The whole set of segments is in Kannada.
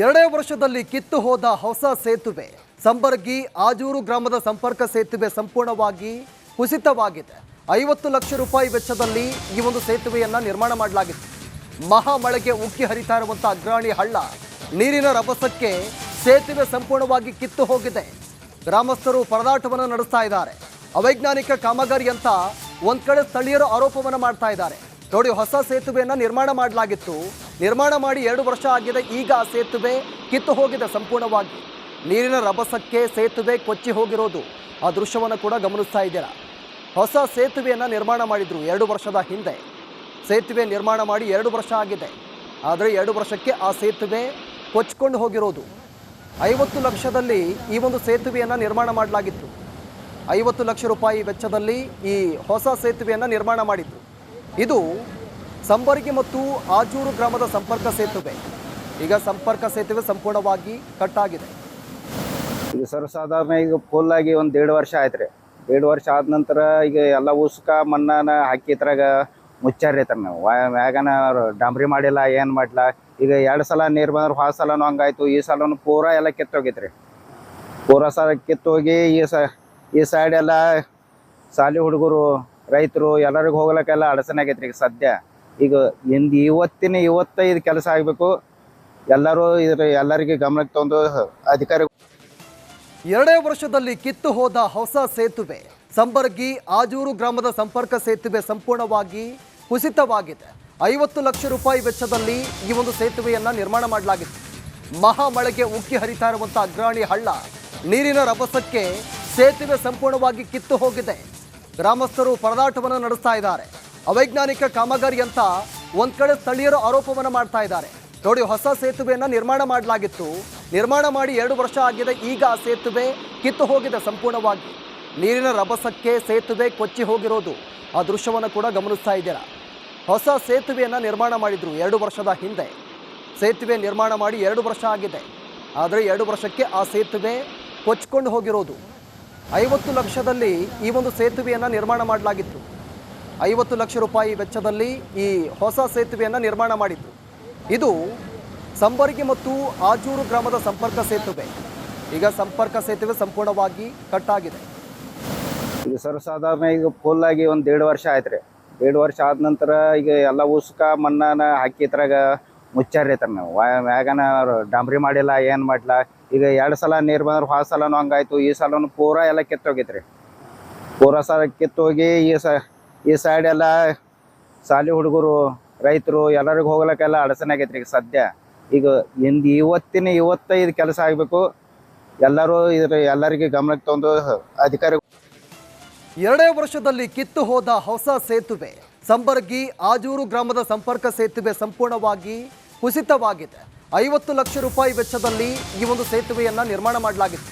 ಎರಡೇ ವರ್ಷದಲ್ಲಿ ಕಿತ್ತು ಹೋದ ಹೊಸ ಸೇತುವೆ ಸಂಬರ್ಗಿ ಆಜೂರು ಗ್ರಾಮದ ಸಂಪರ್ಕ ಸೇತುವೆ ಸಂಪೂರ್ಣವಾಗಿ ಕುಸಿತವಾಗಿದೆ. ಐವತ್ತು ಲಕ್ಷ ರೂಪಾಯಿ ವೆಚ್ಚದಲ್ಲಿ ಈ ಒಂದು ಸೇತುವೆಯನ್ನ ನಿರ್ಮಾಣ ಮಾಡಲಾಗಿತ್ತು. ಮಹಾ ಮಳೆಗೆ ಉಕ್ಕಿ ಹರಿತಾ ಇರುವಂತಹ ಅಗ್ರಾಣಿ ಹಳ್ಳ ನೀರಿನ ರಭಸಕ್ಕೆ ಸೇತುವೆ ಸಂಪೂರ್ಣವಾಗಿ ಕಿತ್ತು ಹೋಗಿದೆ. ಗ್ರಾಮಸ್ಥರು ಪರದಾಟವನ್ನು ನಡೆಸ್ತಾ ಇದ್ದಾರೆ. ಅವೈಜ್ಞಾನಿಕ ಕಾಮಗಾರಿ ಅಂತ ಒಂದ್ ಕಡೆ ಸ್ಥಳೀಯರು ಆರೋಪವನ್ನು ಮಾಡ್ತಾ ಇದ್ದಾರೆ. ನೋಡಿ, ಹೊಸ ಸೇತುವೆಯನ್ನ ನಿರ್ಮಾಣ ಮಾಡಲಾಗಿತ್ತು. ನಿರ್ಮಾಣ ಮಾಡಿ ಎರಡು ವರ್ಷ ಆಗಿದೆ, ಈಗ ಆ ಸೇತುವೆ ಕಿತ್ತು ಹೋಗಿದೆ ಸಂಪೂರ್ಣವಾಗಿ. ನೀರಿನ ರಭಸಕ್ಕೆ ಸೇತುವೆ ಕೊಚ್ಚಿ ಹೋಗಿರೋದು. ಆ ದೃಶ್ಯವನ್ನು ಕೂಡ ಗಮನಿಸ್ತಾ ಇದ್ದೀರಾ? ಹೊಸ ಸೇತುವೆಯನ್ನು ನಿರ್ಮಾಣ ಮಾಡಿದರು ಎರಡು ವರ್ಷದ ಹಿಂದೆ. ಸೇತುವೆ ನಿರ್ಮಾಣ ಮಾಡಿ ಎರಡು ವರ್ಷ ಆಗಿದೆ. ಆದರೆ ಎರಡು ವರ್ಷಕ್ಕೆ ಆ ಸೇತುವೆ ಕೊಚ್ಕೊಂಡು ಹೋಗಿರೋದು. ಐವತ್ತು ಲಕ್ಷದಲ್ಲಿ ಈ ಒಂದು ಸೇತುವೆಯನ್ನು ನಿರ್ಮಾಣ ಮಾಡಲಾಗಿತ್ತು. ಐವತ್ತು ಲಕ್ಷ ರೂಪಾಯಿ ವೆಚ್ಚದಲ್ಲಿ ಈ ಹೊಸ ಸೇತುವೆಯನ್ನು ನಿರ್ಮಾಣ ಮಾಡಿದ್ದು ಇದು ಸಂಬರ್ಗಿ ಮತ್ತು ಆಜೂರು ಗ್ರಾಮದ ಸಂಪರ್ಕ ಸೇತುವೆ. ಈಗ ಸಂಪರ್ಕ ಸೇತುವೆ ಸಂಪೂರ್ಣವಾಗಿ ಕಟ್ಟಾಗಿದೆ. ಈಗ ಸರ್ವಸಾಧಾರಣ ಈಗ ಫುಲ್ ಆಗಿ ಒಂದು ಎರಡು ವರ್ಷ ಆಯ್ತು ರೀ. ಎರಡು ವರ್ಷ ಆದ ನಂತರ ಈಗ ಎಲ್ಲ ಉಸ್ಕ ಮಣ್ಣನ ಹಾಕಿ ಇದ್ರಾಗ ಮುಚ್ಚಾರಿ ತರ ನಾವು ಮ್ಯಾಗನ ಡಾಂಬ್ರಿ ಮಾಡಿಲ್ಲ, ಏನು ಮಾಡಿಲ್ಲ ಈಗ ಎರಡು ಸಲ ನೀರು ಬಂದ್ರೆ, ಹೊಸ ಸಲನೂ ಹಂಗಾಯ್ತು, ಈ ಸಲನು ಪೂರ ಎಲ್ಲ ಕಿತ್ತೋಗೈತೆ ರೀ. ಪೂರ ಸಲ ಕಿತ್ತೋಗಿ ಈ ಸ, ಈ ಸೈಡ್ ಎಲ್ಲ ಸಾಲಿ ಹುಡುಗರು, ರೈತರು ಎಲ್ಲರಿಗೂ ಹೋಗ್ಲಿಕ್ಕೆಲ್ಲ ಅಡಚಣೆ ಆಗೈತೆ ಈಗ ಸದ್ಯ. ಈಗ ಇಂದು ಇವತ್ತಿನ ಇವತ್ತೈದು ಕೆಲಸ ಆಗಬೇಕು. ಎಲ್ಲರೂ ಇದ್ರ ಎಲ್ಲರಿಗೆ ಗಮನಕ್ಕೆ ತಂದು ಅಧಿಕಾರಿ ಎರಡೇ ವರ್ಷದಲ್ಲಿ ಕಿತ್ತು ಹೋದ ಹೊಸ ಸೇತುವೆ, ಸಂಬರ್ಗಿ ಆಜೂರು ಗ್ರಾಮದ ಸಂಪರ್ಕ ಸೇತುವೆ ಸಂಪೂರ್ಣವಾಗಿ ಕುಸಿತವಾಗಿದೆ. ಐವತ್ತು ಲಕ್ಷ ರೂಪಾಯಿ ವೆಚ್ಚದಲ್ಲಿ ಈ ಒಂದು ಸೇತುವೆಯನ್ನ ನಿರ್ಮಾಣ ಮಾಡಲಾಗಿತ್ತು. ಮಹಾ ಮಳೆಗೆ ಉಕ್ಕಿ ಹರಿತಾ ಇರುವಂತಹ ಅಗ್ರಾಣಿ ಹಳ್ಳ, ನೀರಿನ ರಭಸಕ್ಕೆ ಸೇತುವೆ ಸಂಪೂರ್ಣವಾಗಿ ಕಿತ್ತು ಹೋಗಿದೆ. ಗ್ರಾಮಸ್ಥರು ಪರದಾಟವನ್ನು ನಡೆಸ್ತಾ ಇದ್ದಾರೆ. ಅವೈಜ್ಞಾನಿಕ ಕಾಮಗಾರಿ ಅಂತ ಒಂದ್ ಕಡೆ ಸ್ಥಳೀಯರು ಆರೋಪವನ್ನು ಮಾಡ್ತಾ ಇದ್ದಾರೆ. ನೋಡಿ, ಹೊಸ ಸೇತುವೆಯನ್ನು ನಿರ್ಮಾಣ ಮಾಡಲಾಗಿತ್ತು. ನಿರ್ಮಾಣ ಮಾಡಿ ಎರಡು ವರ್ಷ ಆಗಿದೆ, ಈಗ ಆ ಸೇತುವೆ ಕಿತ್ತು ಹೋಗಿದೆ ಸಂಪೂರ್ಣವಾಗಿ. ನೀರಿನ ರಭಸಕ್ಕೆ ಸೇತುವೆ ಕೊಚ್ಚಿ ಹೋಗಿರೋದು. ಆ ದೃಶ್ಯವನ್ನು ಕೂಡ ಗಮನಿಸ್ತಾ ಇದ್ದೀರಾ? ಹೊಸ ಸೇತುವೆಯನ್ನ ನಿರ್ಮಾಣ ಮಾಡಿದ್ರು ಎರಡು ವರ್ಷದ ಹಿಂದೆ. ಸೇತುವೆ ನಿರ್ಮಾಣ ಮಾಡಿ ಎರಡು ವರ್ಷ ಆಗಿದೆ. ಆದರೆ ಎರಡು ವರ್ಷಕ್ಕೆ ಆ ಸೇತುವೆ ಕೊಚ್ಕೊಂಡು ಹೋಗಿರೋದು. ಐವತ್ತು ಲಕ್ಷದಲ್ಲಿ ಈ ಒಂದು ಸೇತುವೆಯನ್ನು ನಿರ್ಮಾಣ ಮಾಡಲಾಗಿತ್ತು. ಐವತ್ತು ಲಕ್ಷ ರೂಪಾಯಿ ವೆಚ್ಚದಲ್ಲಿ ಈ ಹೊಸ ಸೇತುವೆಯನ್ನು ನಿರ್ಮಾಣ ಮಾಡಿದ್ದು ಇದು ಸಂಬರ್ಗಿ ಮತ್ತು ಆಜೂರು ಗ್ರಾಮದ ಸಂಪರ್ಕ ಸೇತುವೆ. ಈಗ ಸಂಪರ್ಕ ಸೇತುವೆ ಸಂಪೂರ್ಣವಾಗಿ ಕಟ್ಟಾಗಿದೆ. ಇದು ಸರ್ವಸಾಧಾರಣ ಈಗ ಫುಲ್ ಆಗಿ ಒಂದು ಎರಡು ವರ್ಷ ಆಯ್ತು ರೀ. ವರ್ಷ ಆದ ನಂತರ ಈಗ ಎಲ್ಲ ಉಸ್ಕ ಮಣ್ಣನ ಹಾಕಿ ಇದ್ರಾಗ ಮುಚ್ಚಾರಿ ತರ ನಾವು. ವ್ಯಾಗನ ಡಾಂಬ್ರಿ ಮಾಡಿಲ್ಲ, ಏನು ಮಾಡಿಲ್ಲ ಈಗ ಎರಡು ಸಲ ನೀರು ಬಂದ್ರೆ ಹೋದ ಸಲನೂ ಹಂಗಾಯ್ತು, ಈ ಸಲನೂ ಪೂರಾ ಎಲ್ಲ ಕೆತ್ತೋಗಿತ್ತು ರೀ. ಪೂರಾ ಸಲ ಕಿತ್ತೋಗಿ ಈ ಸ ಈ ಸೈಡ್ ಎಲ್ಲ ಸಾಲಿ ಹುಡುಗರು, ರೈತರು ಎಲ್ಲರಿಗೂ ಹೋಗ್ಲಿಕ್ಕೆಲ್ಲ ಅಡಚಣೆ ಆಗೈತೆ ಈಗ ಸದ್ಯ. ಈಗ ಇಂದು ಇವತ್ತಿನ ಇವತ್ತೈದು ಕೆಲಸ ಆಗಬೇಕು. ಎಲ್ಲರೂ ಇದ್ರ ಎಲ್ಲರಿಗೆ ಗಮನಕ್ಕೆ ತಂದು ಅಧಿಕಾರಿ ಎರಡೇ ವರ್ಷದಲ್ಲಿ ಕಿತ್ತು ಹೋದ ಹೊಸ ಸೇತುವೆ, ಸಂಬರ್ಗಿ ಆಜೂರು ಗ್ರಾಮದ ಸಂಪರ್ಕ ಸೇತುವೆ ಸಂಪೂರ್ಣವಾಗಿ ಕುಸಿತವಾಗಿದೆ. ಐವತ್ತು ಲಕ್ಷ ರೂಪಾಯಿ ವೆಚ್ಚದಲ್ಲಿ ಈ ಒಂದು ಸೇತುವೆಯನ್ನ ನಿರ್ಮಾಣ ಮಾಡಲಾಗಿತ್ತು.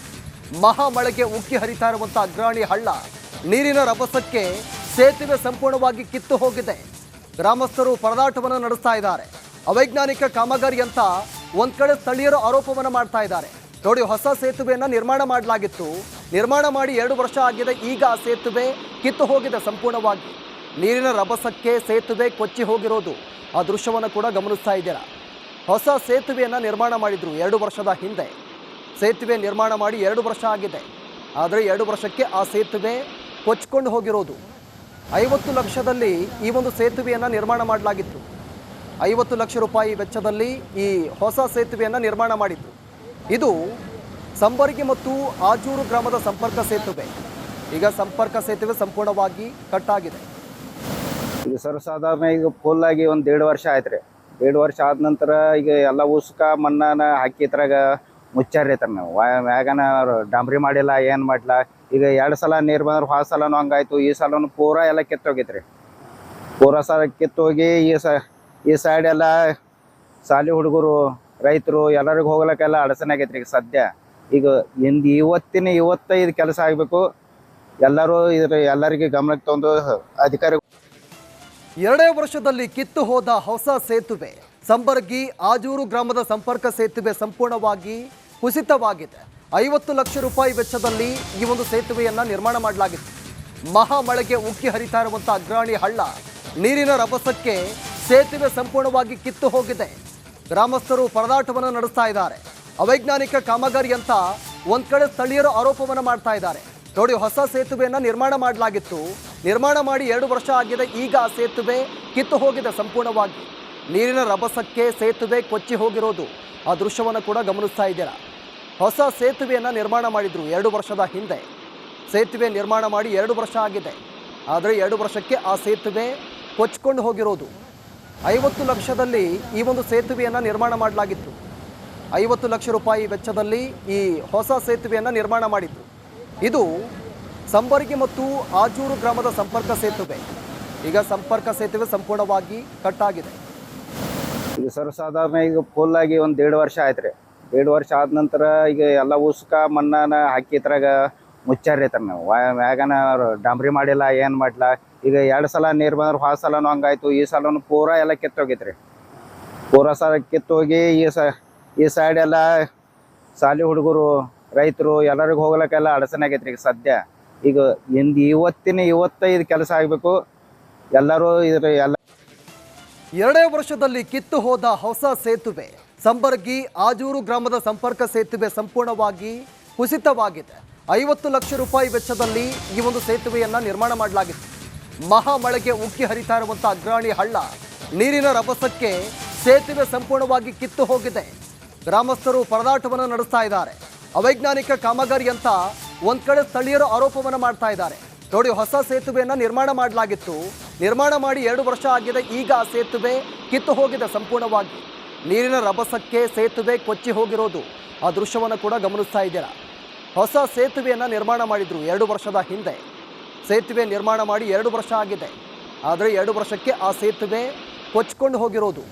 ಮಹಾ ಮಳೆಗೆ ಉಕ್ಕಿ ಹರಿತಾ ಇರುವಂಥ ಅಗ್ರಾಣಿ ಹಳ್ಳ, ನೀರಿನ ರಭಸಕ್ಕೆ ಸೇತುವೆ ಸಂಪೂರ್ಣವಾಗಿ ಕಿತ್ತು ಹೋಗಿದೆ. ಗ್ರಾಮಸ್ಥರು ಪರದಾಟವನ್ನು ನಡೆಸ್ತಾ ಇದ್ದಾರೆ. ಅವೈಜ್ಞಾನಿಕ ಕಾಮಗಾರಿ ಅಂತ ಒಂದ್ ಕಡೆ ಸ್ಥಳೀಯರು ಆರೋಪವನ್ನು ಮಾಡ್ತಾ ಇದ್ದಾರೆ. ನೋಡಿ, ಹೊಸ ಸೇತುವೆಯನ್ನು ನಿರ್ಮಾಣ ಮಾಡಲಾಗಿತ್ತು. ನಿರ್ಮಾಣ ಮಾಡಿ ಎರಡು ವರ್ಷ ಆಗಿದೆ, ಈಗ ಆ ಸೇತುವೆ ಕಿತ್ತು ಹೋಗಿದೆ ಸಂಪೂರ್ಣವಾಗಿ. ನೀರಿನ ರಭಸಕ್ಕೆ ಸೇತುವೆ ಕೊಚ್ಚಿ ಹೋಗಿರೋದು. ಆ ದೃಶ್ಯವನ್ನು ಕೂಡ ಗಮನಿಸ್ತಾ ಇದ್ದೀರಾ? ಹೊಸ ಸೇತುವೆಯನ್ನ ನಿರ್ಮಾಣ ಮಾಡಿದ್ರು ಎರಡು ವರ್ಷದ ಹಿಂದೆ. ಸೇತುವೆ ನಿರ್ಮಾಣ ಮಾಡಿ ಎರಡು ವರ್ಷ ಆಗಿದೆ. ಆದರೆ ಎರಡು ವರ್ಷಕ್ಕೆ ಆ ಸೇತುವೆ ಕೊಚ್ಕೊಂಡು ಹೋಗಿರೋದು. ಐವತ್ತು ಲಕ್ಷದಲ್ಲಿ ಈ ಒಂದು ಸೇತುವೆಯನ್ನು ನಿರ್ಮಾಣ ಮಾಡಲಾಗಿತ್ತು. ಐವತ್ತು ಲಕ್ಷ ರೂಪಾಯಿ ವೆಚ್ಚದಲ್ಲಿ ಈ ಹೊಸ ಸೇತುವೆಯನ್ನು ನಿರ್ಮಾಣ ಮಾಡಿತ್ತು ಇದು ಸಂಬರ್ಗಿ ಮತ್ತು ಆಜೂರು ಗ್ರಾಮದ ಸಂಪರ್ಕ ಸೇತುವೆ. ಈಗ ಸಂಪರ್ಕ ಸೇತುವೆ ಸಂಪೂರ್ಣವಾಗಿ ಕಟ್ಟಾಗಿದೆ. ಇದು ಸರ್ವಸಾಧಾರಣ ಈಗ ಫುಲ್ ಆಗಿ ಒಂದು ಎರಡು ವರ್ಷ ಆಯ್ತು ರೀ ಎರಡು ವರ್ಷ ಆದ ನಂತರ ಈಗ ಎಲ್ಲ ಉಸ್ಕ ಮಣ್ಣನ ಹಾಕಿ ಇದ್ರಾಗ ಮುಚ್ಚಾರಿ ನಾವು. ವ್ಯಾಗನ ಡಾಂಬ್ರಿ ಮಾಡಿಲ್ಲ, ಏನು ಮಾಡಿಲ್ಲ ಈಗ ಎರಡು ಸಲ ನೀರು ಬಂದ್ರೆ ಹೊಸ ಸಲನು ಹಂಗಾಯ್ತು, ಈ ಸಲನು ಪೂರ ಎಲ್ಲ ಕಿತ್ತೋಗಿತ್ರಿ. ಪೂರ ಸಲ ಕಿತ್ತೋಗಿ ಈ ಸ ಈ ಸೈಡ್ ಎಲ್ಲ ಸಾಲಿ ಹುಡುಗರು, ರೈತರು ಎಲ್ಲರಿಗೂ ಹೋಗ್ಲಿಕ್ಕೆಲ್ಲ ಅಡಚಣೆ ಆಗೈತೆ ರೀ ಈಗ ಸದ್ಯ. ಈಗ ಇಂದು ಇವತ್ತಿನ ಇವತ್ತೈದು ಕೆಲಸ ಆಗಬೇಕು. ಎಲ್ಲರೂ ಇದ್ರ ಎಲ್ಲರಿಗೆ ಗಮನಕ್ಕೆ ತಂದು ಅಧಿಕಾರಿ ಎರಡೇ ವರ್ಷದಲ್ಲಿ ಕಿತ್ತು ಹೋದ ಹೊಸ ಸೇತುವೆ. ಸಂಬರ್ಗಿ ಆಜೂರು ಗ್ರಾಮದ ಸಂಪರ್ಕ ಸೇತುವೆ ಸಂಪೂರ್ಣವಾಗಿ ಕುಸಿತವಾಗಿದೆ. ಐವತ್ತು ಲಕ್ಷ ರೂಪಾಯಿ ವೆಚ್ಚದಲ್ಲಿ ಈ ಒಂದು ಸೇತುವೆಯನ್ನು ನಿರ್ಮಾಣ ಮಾಡಲಾಗಿತ್ತು. ಮಹಾ ಮಳೆಗೆ ಉಕ್ಕಿ ಹರಿತಾ ಇರುವಂತಹ ಅಗ್ರಾಣಿ ಹಳ್ಳ ನೀರಿನ ರಭಸಕ್ಕೆ ಸೇತುವೆ ಸಂಪೂರ್ಣವಾಗಿ ಕಿತ್ತು ಹೋಗಿದೆ. ಗ್ರಾಮಸ್ಥರು ಪರದಾಟವನ್ನು ನಡೆಸ್ತಾ ಇದ್ದಾರೆ. ಅವೈಜ್ಞಾನಿಕ ಕಾಮಗಾರಿ ಅಂತ ಒಂದು ಕಡೆ ಸ್ಥಳೀಯರು ಆರೋಪವನ್ನು ಮಾಡ್ತಾ ಇದ್ದಾರೆ. ನೋಡಿ, ಹೊಸ ಸೇತುವೆಯನ್ನು ನಿರ್ಮಾಣ ಮಾಡಲಾಗಿತ್ತು. ನಿರ್ಮಾಣ ಮಾಡಿ ಎರಡು ವರ್ಷ ಆಗಿದೆ, ಈಗ ಆ ಸೇತುವೆ ಕಿತ್ತು ಹೋಗಿದೆ ಸಂಪೂರ್ಣವಾಗಿ. ನೀರಿನ ರಭಸಕ್ಕೆ ಸೇತುವೆ ಕೊಚ್ಚಿ ಹೋಗಿರೋದು. ಆ ದೃಶ್ಯವನ್ನು ಕೂಡ ಗಮನಿಸ್ತಾ ಇದ್ದೀರಾ? ಹೊಸ ಸೇತುವೆಯನ್ನು ನಿರ್ಮಾಣ ಮಾಡಿದರು ಎರಡು ವರ್ಷದ ಹಿಂದೆ. ಸೇತುವೆ ನಿರ್ಮಾಣ ಮಾಡಿ ಎರಡು ವರ್ಷ ಆಗಿದೆ. ಆದರೆ ಎರಡು ವರ್ಷಕ್ಕೆ ಆ ಸೇತುವೆ ಕೊಚ್ಕೊಂಡು ಹೋಗಿರೋದು. ಐವತ್ತು ಲಕ್ಷದಲ್ಲಿ ಈ ಒಂದು ಸೇತುವೆಯನ್ನು ನಿರ್ಮಾಣ ಮಾಡಲಾಗಿತ್ತು. ಐವತ್ತು ಲಕ್ಷ ರೂಪಾಯಿ ವೆಚ್ಚದಲ್ಲಿ ಈ ಹೊಸ ಸೇತುವೆಯನ್ನು ನಿರ್ಮಾಣ ಮಾಡಿತ್ತು ಇದು ಸಂಬರ್ಗಿ ಮತ್ತು ಆಜೂರು ಗ್ರಾಮದ ಸಂಪರ್ಕ ಸೇತುವೆ. ಈಗ ಸಂಪರ್ಕ ಸೇತುವೆ ಸಂಪೂರ್ಣವಾಗಿ ಕಟ್ಟಾಗಿದೆ. ಇದು ಸರ್ವಸಾಧಾರಣ ಈಗ ಫುಲ್ ಆಗಿ ಒಂದು ಎರಡು ವರ್ಷ ಆಯ್ತು ರೀ ದೇಡ್ ವರ್ಷ ಆದ ನಂತರ ಈಗ ಎಲ್ಲ ಉಸ್ಕ ಮಣ್ಣನ ಹಾಕಿ ಇದ್ರಾಗ ಮುಚ್ಚಾರಿ ಐತಾರೆ ನಾವು ಮ್ಯಾಗನ ಡಾಂಬ್ರಿ ಮಾಡಿಲ್ಲ, ಏನು ಮಾಡಿಲ್ಲ ಈಗ ಎರಡು ಸಲ ನೀರು ಬಂದ್ರೆ ಹೊಸ ಸಲನು ಹಂಗಾಯ್ತು, ಈ ಸಲನು ಪೂರ ಎಲ್ಲ ಕಿತ್ತೋಗಿತ್ರಿ. ಪೂರಾ ಸಲ ಕಿತ್ತೋಗಿ ಈ ಸ, ಈ ಸೈಡ್ ಎಲ್ಲ ಸಾಲಿ ಹುಡುಗರು, ರೈತರು ಎಲ್ಲರಿಗೂ ಹೋಗ್ಲಿಕ್ಕೆಲ್ಲ ಅಡಚಣೆ ಆಗೈತ್ರಿ ಈಗ ಸದ್ಯ. ಈಗ ಇಂದು ಇವತ್ತಿನ ಇವತ್ತೈದು ಕೆಲಸ ಆಗಬೇಕು. ಎಲ್ಲರೂ ಇದ್ರ ಎಲ್ಲ ಎರಡೇ ವರ್ಷದಲ್ಲಿ ಕಿತ್ತು ಹೋದ ಹೊಸ ಸೇತುವೆ. ಸಂಬರ್ಗಿ ಆಜೂರು ಗ್ರಾಮದ ಸಂಪರ್ಕ ಸೇತುವೆ ಸಂಪೂರ್ಣವಾಗಿ ಕುಸಿತವಾಗಿದೆ. ಐವತ್ತು ಲಕ್ಷ ರೂಪಾಯಿ ವೆಚ್ಚದಲ್ಲಿ ಈ ಒಂದು ಸೇತುವೆಯನ್ನ ನಿರ್ಮಾಣ ಮಾಡಲಾಗಿತ್ತು. ಮಹಾ ಮಳೆಗೆ ಉಕ್ಕಿ ಹರಿತಾ ಇರುವಂಥ ಅಗ್ರಾಣಿ ಹಳ್ಳ ನೀರಿನ ರಭಸಕ್ಕೆ ಸೇತುವೆ ಸಂಪೂರ್ಣವಾಗಿ ಕಿತ್ತು ಹೋಗಿದೆ. ಗ್ರಾಮಸ್ಥರು ಪರದಾಟವನ್ನು ನಡೆಸ್ತಾ ಇದ್ದಾರೆ. ಅವೈಜ್ಞಾನಿಕ ಕಾಮಗಾರಿ ಅಂತ ಒಂದು ಕಡೆ ಸ್ಥಳೀಯರು ಆರೋಪವನ್ನು ಮಾಡ್ತಾ ಇದ್ದಾರೆ. ನೋಡಿ, ಹೊಸ ಸೇತುವೆಯನ್ನ ನಿರ್ಮಾಣ ಮಾಡಲಾಗಿತ್ತು. ನಿರ್ಮಾಣ ಮಾಡಿ ಎರಡು ವರ್ಷ ಆಗಿದೆ. ಈಗ ಆ ಸೇತುವೆ ಕಿತ್ತು ಹೋಗಿದೆ ಸಂಪೂರ್ಣವಾಗಿ. ನೀರಿನ ರಭಸಕ್ಕೆ ಸೇತುವೆ ಕೊಚ್ಚಿ ಹೋಗಿರೋದು. ಆ ದೃಶ್ಯವನ್ನು ಕೂಡ ಗಮನಿಸ್ತಾ ಇದ್ದೀರಾ? ಹೊಸ ಸೇತುವೆಯನ್ನು ನಿರ್ಮಾಣ ಮಾಡಿದರು ಎರಡು ವರ್ಷದ ಹಿಂದೆ. ಸೇತುವೆ ನಿರ್ಮಾಣ ಮಾಡಿ ಎರಡು ವರ್ಷ ಆಗಿದೆ. ಆದರೆ ಎರಡು ವರ್ಷಕ್ಕೆ ಆ ಸೇತುವೆ ಕೊಚ್ಕೊಂಡು ಹೋಗಿರೋದು.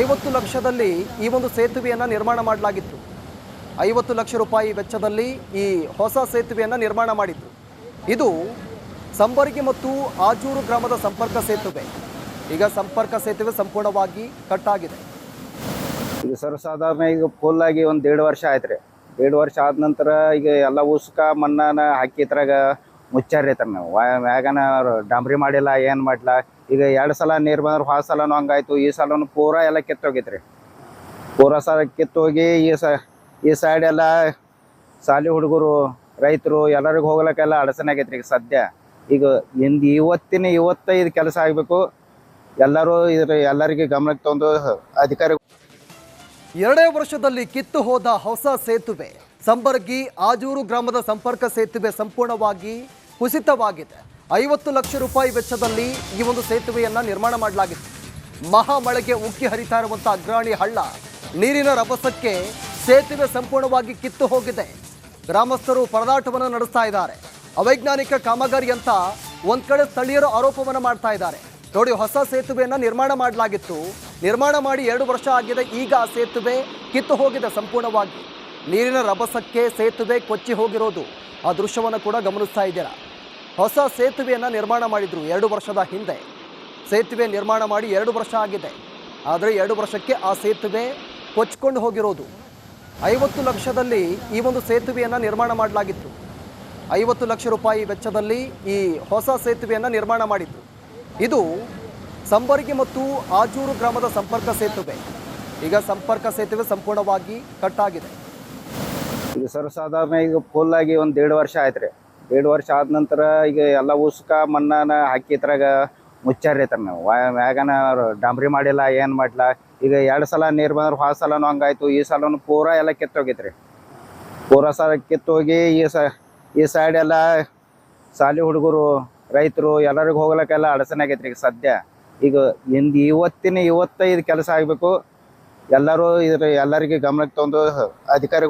ಐವತ್ತು ಲಕ್ಷದಲ್ಲಿ ಈ ಒಂದು ಸೇತುವೆಯನ್ನು ನಿರ್ಮಾಣ ಮಾಡಲಾಗಿತ್ತು. ಐವತ್ತು ಲಕ್ಷ ರೂಪಾಯಿ ವೆಚ್ಚದಲ್ಲಿ ಈ ಹೊಸ ಸೇತುವೆಯನ್ನು ನಿರ್ಮಾಣ ಮಾಡಿತ್ತು ಇದು ಸಂಬರ್ಗಿ ಮತ್ತು ಆಜೂರು ಗ್ರಾಮದ ಸಂಪರ್ಕ ಸೇತುವೆ. ಈಗ ಸಂಪರ್ಕ ಸೇತುವೆ ಸಂಪೂರ್ಣವಾಗಿ ಕಟ್ಟಾಗಿದೆ ಈಗ ಸರ್ವಸಾಧಾರಣ ಈಗ ಫುಲ್ ಆಗಿ ಒಂದು ದೇಡ್ ವರ್ಷ ಆಯ್ತು ರೀ ಎರಡು ವರ್ಷ ಆದ ನಂತರ ಈಗ ಎಲ್ಲ ಉಸ್ಕ ಮಣ್ಣನ ಹಾಕಿದ್ರಾಗ ಮುಚ್ಚಾರಿ ಐತರ್ ನಾವು. ಮ್ಯಾಗನ ಡಾಂಬ್ರಿ ಮಾಡಿಲ್ಲ, ಏನು ಮಾಡಿಲ್ಲ ಈಗ ಎರಡು ಸಲ ನೀರು ಬಂದ್ರೆ ಹೊಸ ಸಲನೂ ಹಂಗಾಯ್ತು, ಈ ಸಲನು ಪೂರ ಎಲ್ಲ ಕಿತ್ತೋಗೈತ್ರಿ ಪೂರ ಸಲ ಕಿತ್ತೋಗಿ ಈ ಸ ಈ ಸೈಡ್ ಎಲ್ಲ ಸಾಲಿ ಹುಡುಗರು, ರೈತರು ಎಲ್ಲರಿಗೂ ಹೋಗ್ಲಕ್ಕೆಲ್ಲ ಅಡಚಣೆ ಆಗೈತ್ರಿ ಈಗ ಸದ್ಯ. ಈಗ ಇಂದು ಇವತ್ತಿನ ಇವತ್ತೈದು ಕೆಲಸ ಆಗಬೇಕು. ಎಲ್ಲರೂ ಇದ್ರ ಎಲ್ಲರಿಗೆ ಗಮನಕ್ಕೆ ತಂದು ಅಧಿಕಾರಿ ಎರಡೇ ವರ್ಷದಲ್ಲಿ ಕಿತ್ತು ಹೋದ ಹೊಸ ಸೇತುವೆ, ಸಂಬರ್ಗಿ ಆಜೂರು ಗ್ರಾಮದ ಸಂಪರ್ಕ ಸೇತುವೆ ಸಂಪೂರ್ಣವಾಗಿ ಕುಸಿತವಾಗಿದೆ. ಐವತ್ತು ಲಕ್ಷ ರೂಪಾಯಿ ವೆಚ್ಚದಲ್ಲಿ ಈ ಒಂದು ಸೇತುವೆಯನ್ನ ನಿರ್ಮಾಣ ಮಾಡಲಾಗಿತ್ತು. ಮಹಾ ಮಳೆಗೆ ಉಕ್ಕಿ ಹರಿತಾ ಇರುವಂಥ ಅಗ್ರಾಣಿ ಹಳ್ಳ, ನೀರಿನ ರಭಸಕ್ಕೆ ಸೇತುವೆ ಸಂಪೂರ್ಣವಾಗಿ ಕಿತ್ತು ಹೋಗಿದೆ. ಗ್ರಾಮಸ್ಥರು ಪರದಾಟವನ್ನು ನಡೆಸ್ತಾ ಇದ್ದಾರೆ. ಅವೈಜ್ಞಾನಿಕ ಕಾಮಗಾರಿ ಅಂತ ಒಂದು ಕಡೆ ಸ್ಥಳೀಯರು ಆರೋಪವನ್ನು ಮಾಡ್ತಾ ಇದ್ದಾರೆ. ನೋಡಿ, ಹೊಸ ಸೇತುವೆಯನ್ನ ನಿರ್ಮಾಣ ಮಾಡಲಾಗಿತ್ತು. ನಿರ್ಮಾಣ ಮಾಡಿ ಎರಡು ವರ್ಷ ಆಗಿದೆ, ಈಗ ಆ ಸೇತುವೆ ಕಿತ್ತು ಹೋಗಿದೆ ಸಂಪೂರ್ಣವಾಗಿ. ನೀರಿನ ರಭಸಕ್ಕೆ ಸೇತುವೆ ಕೊಚ್ಚಿ ಹೋಗಿರೋದು. ಆ ದೃಶ್ಯವನ್ನು ಕೂಡ ಗಮನಿಸ್ತಾ ಇದ್ದೀರಾ? ಹೊಸ ಸೇತುವೆಯನ್ನು ನಿರ್ಮಾಣ ಮಾಡಿದರು ಎರಡು ವರ್ಷದ ಹಿಂದೆ. ಸೇತುವೆ ನಿರ್ಮಾಣ ಮಾಡಿ ಎರಡು ವರ್ಷ ಆಗಿದೆ. ಆದರೆ ಎರಡು ವರ್ಷಕ್ಕೆ ಆ ಸೇತುವೆ ಕೊಚ್ಕೊಂಡು ಹೋಗಿರೋದು. ಐವತ್ತು ಲಕ್ಷದಲ್ಲಿ ಈ ಒಂದು ಸೇತುವೆಯನ್ನು ನಿರ್ಮಾಣ ಮಾಡಲಾಗಿತ್ತು. ಐವತ್ತು ಲಕ್ಷ ರೂಪಾಯಿ ವೆಚ್ಚದಲ್ಲಿ ಈ ಹೊಸ ಸೇತುವೆಯನ್ನು ನಿರ್ಮಾಣ ಮಾಡಿತ್ತು ಇದು ಸಂಬರ್ಗಿ ಮತ್ತು ಆಜೂರು ಗ್ರಾಮದ ಸಂಪರ್ಕ ಸೇತುವೆ. ಈಗ ಸಂಪರ್ಕ ಸೇತುವೆ ಸಂಪೂರ್ಣವಾಗಿ ಕಟ್ಟಾಗಿದೆ. ಈಗ ಸರ್ವಸಾಧಾರಣ ಈಗ ಫುಲ್ ಆಗಿ ಒಂದು ಎರಡು ವರ್ಷ ಆಯ್ತು ರೀ ಎರಡು ವರ್ಷ ಆದ ನಂತರ ಈಗ ಎಲ್ಲ ಉಸ್ಕ ಮಣ್ಣನ ಹಾಕಿ ಇದ್ರಾಗ ಮುಚ್ಚಾರಿ ಐತರ್ ನಾವು. ಮ್ಯಾಗನ ಡಾಂಬ್ರಿ ಮಾಡಿಲ್ಲ, ಏನು ಮಾಡಿಲ್ಲ ಈಗ ಎರಡು ಸಲ ನೀರು ಬಂದ್ರೆ ಹೊಸ ಸಲನೂ ಹಂಗಾಯ್ತು, ಈ ಸಲನು ಪೂರ ಎಲ್ಲ ಕಿತ್ತೋಗೈತ್ರಿ. ಪೂರ ಸಲ ಕಿತ್ತೋಗಿ ಈ ಸ ಈ ಸೈಡ್ ಎಲ್ಲ ಸಾಲಿ ಹುಡುಗರು, ರೈತರು ಎಲ್ಲರಿಗೂ ಹೋಗ್ಲಿಕ್ಕೆಲ್ಲ ಅಡಚಣೆ ಆಗೈತ್ರಿ ಈಗ ಸದ್ಯ. ಈಗ ಇಂದು ಇವತ್ತಿನ ಇವತ್ತೈದು ಕೆಲಸ ಆಗಬೇಕು. ಎಲ್ಲರೂ ಇದ್ರ ಎಲ್ಲರಿಗೆ ಗಮನಕ್ಕೆ ತಂದು ಅಧಿಕಾರಿಗಳು